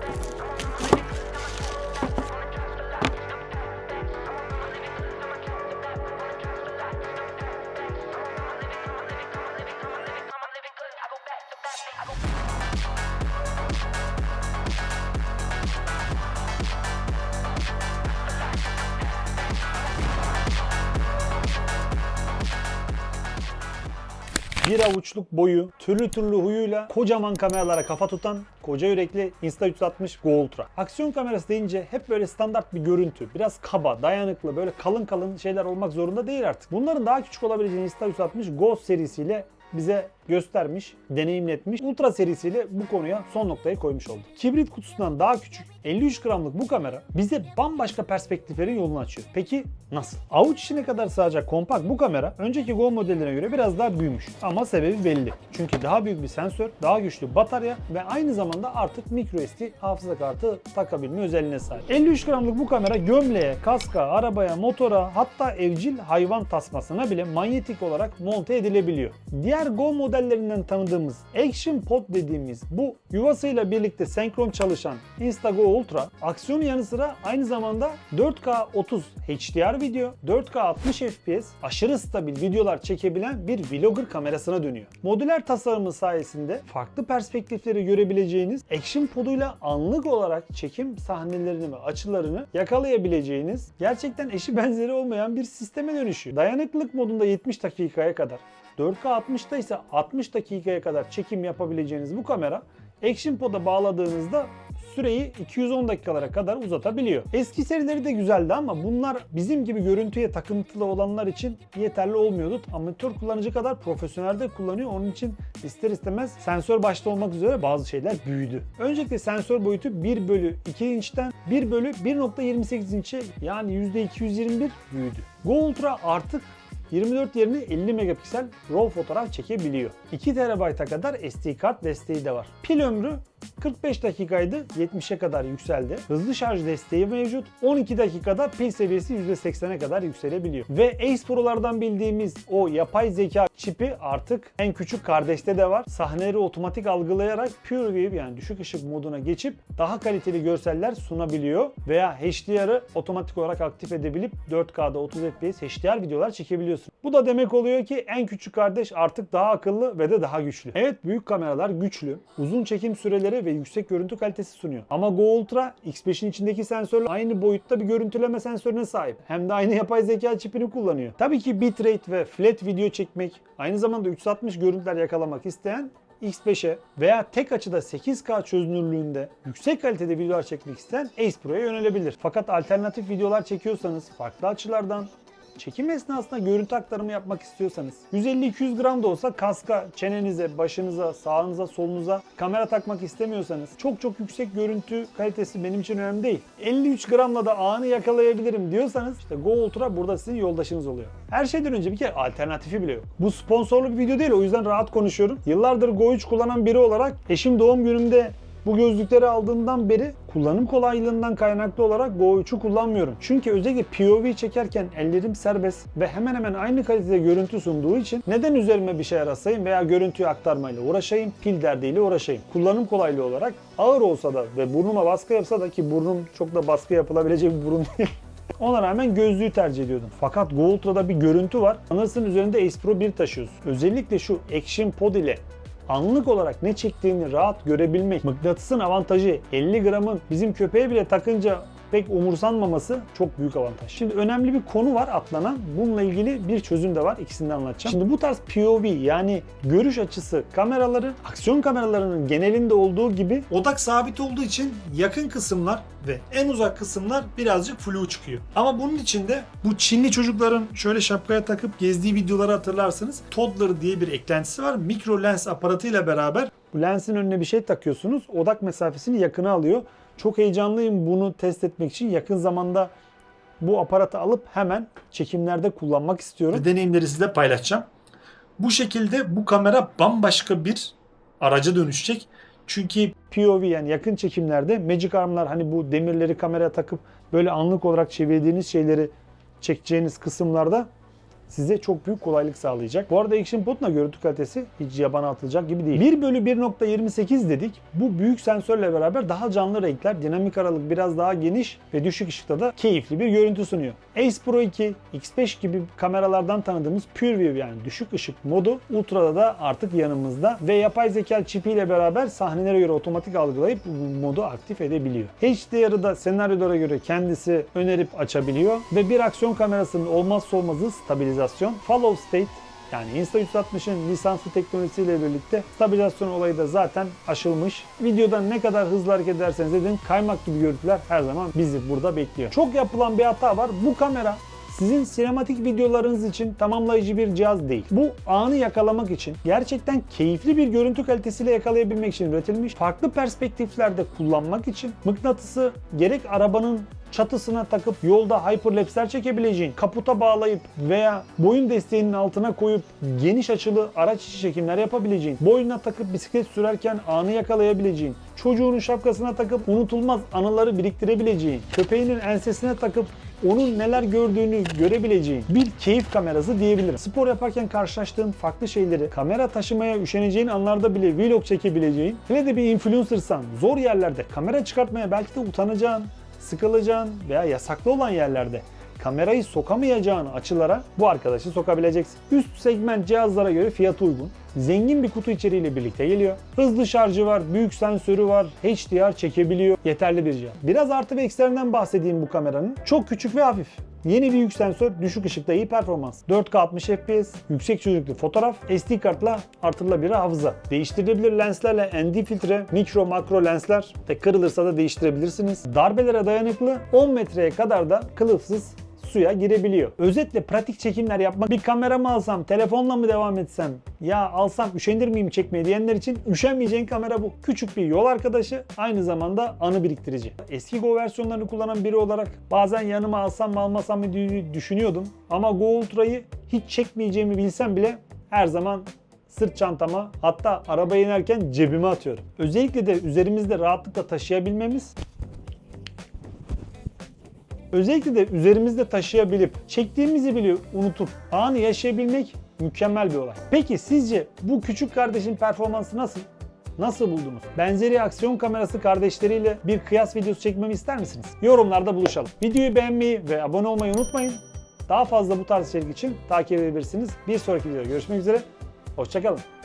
Bye. Bir avuçluk boyu, türlü türlü huyuyla kocaman kameralara kafa tutan koca yürekli Insta360 Go Ultra. Aksiyon kamerası deyince hep böyle standart bir görüntü. Biraz kaba, dayanıklı, böyle kalın kalın şeyler olmak zorunda değil artık. Bunların daha küçük olabileceğini Insta360 Go serisiyle bize göstermiş, deneyimletmiş. Ultra serisiyle bu konuya son noktayı koymuş oldu. Kibrit kutusundan daha küçük 53 gramlık bu kamera bize bambaşka perspektiflerin yolunu açıyor. Peki nasıl? Avuç içine kadar sığacak kompakt bu kamera önceki Go modellerine göre biraz daha büyümüş. Ama sebebi belli. Çünkü daha büyük bir sensör, daha güçlü batarya ve aynı zamanda artık microSD hafıza kartı takabilme özelliğine sahip. 53 gramlık bu kamera gömleğe, kaska, arabaya, motora hatta evcil hayvan tasmasına bile manyetik olarak monte edilebiliyor. Diğer Go modellerinden tanıdığımız Action Pod dediğimiz bu yuvasıyla birlikte senkron çalışan Instago Ultra aksiyonun yanı sıra aynı zamanda 4K 30 HDR video, 4K 60 FPS aşırı stabil videolar çekebilen bir vlogger kamerasına dönüyor. Modüler tasarımı sayesinde farklı perspektifleri görebileceğiniz Action Pod'uyla anlık olarak çekim sahnelerini ve açılarını yakalayabileceğiniz gerçekten eşi benzeri olmayan bir sisteme dönüşüyor. Dayanıklılık modunda 70 dakikaya kadar 4K 60'da ise 60 dakikaya kadar çekim yapabileceğiniz bu kamera Action Pod'a bağladığınızda süreyi 210 dakikalara kadar uzatabiliyor. Eski serileri de güzeldi ama bunlar bizim gibi görüntüye takıntılı olanlar için yeterli olmuyordu. Amatör kullanıcı kadar profesyonel de kullanıyor. Onun için ister istemez sensör başta olmak üzere bazı şeyler büyüdü. Öncelikle sensör boyutu 1 bölü 2 inçten 1 bölü 1.28 inçe yani %221 büyüdü. Go Ultra artık 24 yerine 50 megapiksel RAW fotoğraf çekebiliyor. 2 TB'a kadar SD kart desteği de var. Pil ömrü 45 dakikaydı 70'e kadar yükseldi. Hızlı şarj desteği mevcut. 12 dakikada pil seviyesi %80'e kadar yükselebiliyor. Ve Ace Pro'lardan bildiğimiz o yapay zeka çipi artık en küçük kardeşte de var. Sahneleri otomatik algılayarak Pure View yani düşük ışık moduna geçip daha kaliteli görseller sunabiliyor. Veya HDR'ı otomatik olarak aktif edebilip 4K'da 30 FPS HDR videolar çekebiliyorsun. Bu da demek oluyor ki en küçük kardeş artık daha akıllı ve de daha güçlü. Evet büyük kameralar güçlü, uzun çekim süreleri ve yüksek görüntü kalitesi sunuyor. Ama Go Ultra X5'in içindeki sensörle aynı boyutta bir görüntüleme sensörüne sahip. Hem de aynı yapay zeka çipini kullanıyor. Tabii ki bitrate ve flat video çekmek, aynı zamanda 360 görüntüler yakalamak isteyen X5'e veya tek açıda 8K çözünürlüğünde yüksek kalitede videolar çekmek isteyen Ace Pro'ya yönelebilir. Fakat alternatif videolar çekiyorsanız farklı açılardan Çekim esnasında görüntü aktarımı yapmak istiyorsanız 150-200 gram da olsa kaska, çenenize, başınıza, sağınıza, solunuza kamera takmak istemiyorsanız çok çok yüksek görüntü kalitesi benim için önemli değil. 53 gramla da anı yakalayabilirim diyorsanız işte Go Ultra burada sizin yoldaşınız oluyor. Her şeyden önce bir kere alternatifi bile yok. Bu sponsorlu bir video değil o yüzden rahat konuşuyorum. Yıllardır Go 3 kullanan biri olarak eşim doğum günümde bu gözlükleri aldığımdan beri kullanım kolaylığından kaynaklı olarak Go 3'ü kullanmıyorum. Çünkü özellikle POV çekerken ellerim serbest ve hemen hemen aynı kalitede görüntü sunduğu için neden üzerime bir şey arasayım veya görüntüyü aktarmayla uğraşayım, pil derdiyle uğraşayım. Kullanım kolaylığı olarak ağır olsa da ve burnuma baskı yapsa da ki burnum çok da baskı yapılabilecek bir burun değil. Ona rağmen gözlüğü tercih ediyordum. Fakat Go Ultra'da bir görüntü var. Sanırsın üzerinde Ace Pro 1 taşıyorsun. Özellikle şu Action Pod ile anlık olarak ne çektiğini rahat görebilmek. Mıknatısın avantajı 50 gramın bizim köpeğe bile takınca pek umursanmaması çok büyük avantaj. Şimdi önemli bir konu var atlanan. Bununla ilgili bir çözüm de var. İkisini de anlatacağım. Şimdi bu tarz POV yani görüş açısı kameraları aksiyon kameralarının genelinde olduğu gibi Odak sabit olduğu için yakın kısımlar ve en uzak kısımlar birazcık flu çıkıyor. Ama bunun için de bu Çinli çocukların şöyle şapkaya takıp gezdiği videoları hatırlarsınız. Toddler diye bir eklentisi var. Mikro lens aparatıyla beraber Bu lensin önüne bir şey takıyorsunuz. Odak mesafesini yakına alıyor. Çok heyecanlıyım bunu test etmek için. Yakın zamanda bu aparatı alıp hemen çekimlerde kullanmak istiyorum. deneyimleri size paylaşacağım. Bu şekilde bu kamera bambaşka bir araca dönüşecek. Çünkü POV yani yakın çekimlerde Magic Arm'lar hani bu demirleri kameraya takıp böyle anlık olarak çevirdiğiniz şeyleri çekeceğiniz kısımlarda size çok büyük kolaylık sağlayacak. Bu arada Action Pod'un görüntü kalitesi hiç yabana atılacak gibi değil. 1 bölü 1.28 dedik. Bu büyük sensörle beraber daha canlı renkler, dinamik aralık biraz daha geniş ve düşük ışıkta da keyifli bir görüntü sunuyor. Ace Pro 2, X5 gibi kameralardan tanıdığımız PureView yani düşük ışık modu Ultra'da da artık yanımızda ve yapay zeka çipiyle beraber sahnelere göre otomatik algılayıp modu aktif edebiliyor. HDR'ı da senaryolara göre kendisi önerip açabiliyor ve bir aksiyon kamerasının olmazsa olmazı stabilizasyon. Follow State yani Insta360'ın lisanslı teknolojisiyle birlikte stabilizasyon olayı da zaten aşılmış. Videoda ne kadar hızlı hareket ederseniz edin kaymak gibi görüntüler her zaman bizi burada bekliyor. Çok yapılan bir hata var. Bu kamera sizin sinematik videolarınız için tamamlayıcı bir cihaz değil. Bu anı yakalamak için gerçekten keyifli bir görüntü kalitesiyle yakalayabilmek için üretilmiş. Farklı perspektiflerde kullanmak için mıknatısı gerek arabanın çatısına takıp yolda hyperlapse'ler çekebileceğin, kaputa bağlayıp veya boyun desteğinin altına koyup geniş açılı araç içi çekimler yapabileceğin, boynuna takıp bisiklet sürerken anı yakalayabileceğin, çocuğunun şapkasına takıp unutulmaz anıları biriktirebileceğin, köpeğinin ensesine takıp onun neler gördüğünü görebileceğin bir keyif kamerası diyebilirim. Spor yaparken karşılaştığın farklı şeyleri kamera taşımaya üşeneceğin anlarda bile vlog çekebileceğin, hele de bir influencersan zor yerlerde kamera çıkartmaya belki de utanacağın, sıkılacağın veya yasaklı olan yerlerde kamerayı sokamayacağın açılara bu arkadaşı sokabileceksin. Üst segment cihazlara göre fiyatı uygun. Zengin bir kutu içeriğiyle birlikte geliyor. Hızlı şarjı var, büyük sensörü var, HDR çekebiliyor. Yeterli bir cihaz. Biraz artı ve eksilerinden bahsedeyim bu kameranın. Çok küçük ve hafif. Yeni büyük sensör, düşük ışıkta iyi performans. 4K 60 FPS, yüksek çözünürlüklü fotoğraf, SD kartla artırılabilir hafıza. Değiştirilebilir lenslerle ND filtre, mikro makro lensler ve kırılırsa da değiştirebilirsiniz. Darbelere dayanıklı 10 metreye kadar da kılıfsız suya girebiliyor. Özetle pratik çekimler yapmak, bir kamera mı alsam, telefonla mı devam etsem, ya alsam üşenir miyim çekmeye diyenler için üşenmeyeceğin kamera bu. Küçük bir yol arkadaşı, aynı zamanda anı biriktirici. Eski Go versiyonlarını kullanan biri olarak bazen yanıma alsam mı almasam mı diye düşünüyordum. Ama Go Ultra'yı hiç çekmeyeceğimi bilsem bile her zaman sırt çantama hatta arabaya inerken cebime atıyorum. Özellikle de üzerimizde rahatlıkla taşıyabilmemiz Özellikle de üzerimizde taşıyabilip çektiğimizi bile unutup anı yaşayabilmek mükemmel bir olay. Peki sizce bu küçük kardeşin performansı nasıl? Nasıl buldunuz? Benzeri aksiyon kamerası kardeşleriyle bir kıyas videosu çekmemi ister misiniz? Yorumlarda buluşalım. Videoyu beğenmeyi ve abone olmayı unutmayın. Daha fazla bu tarz içerik için takip edebilirsiniz. Bir sonraki videoda görüşmek üzere. Hoşçakalın.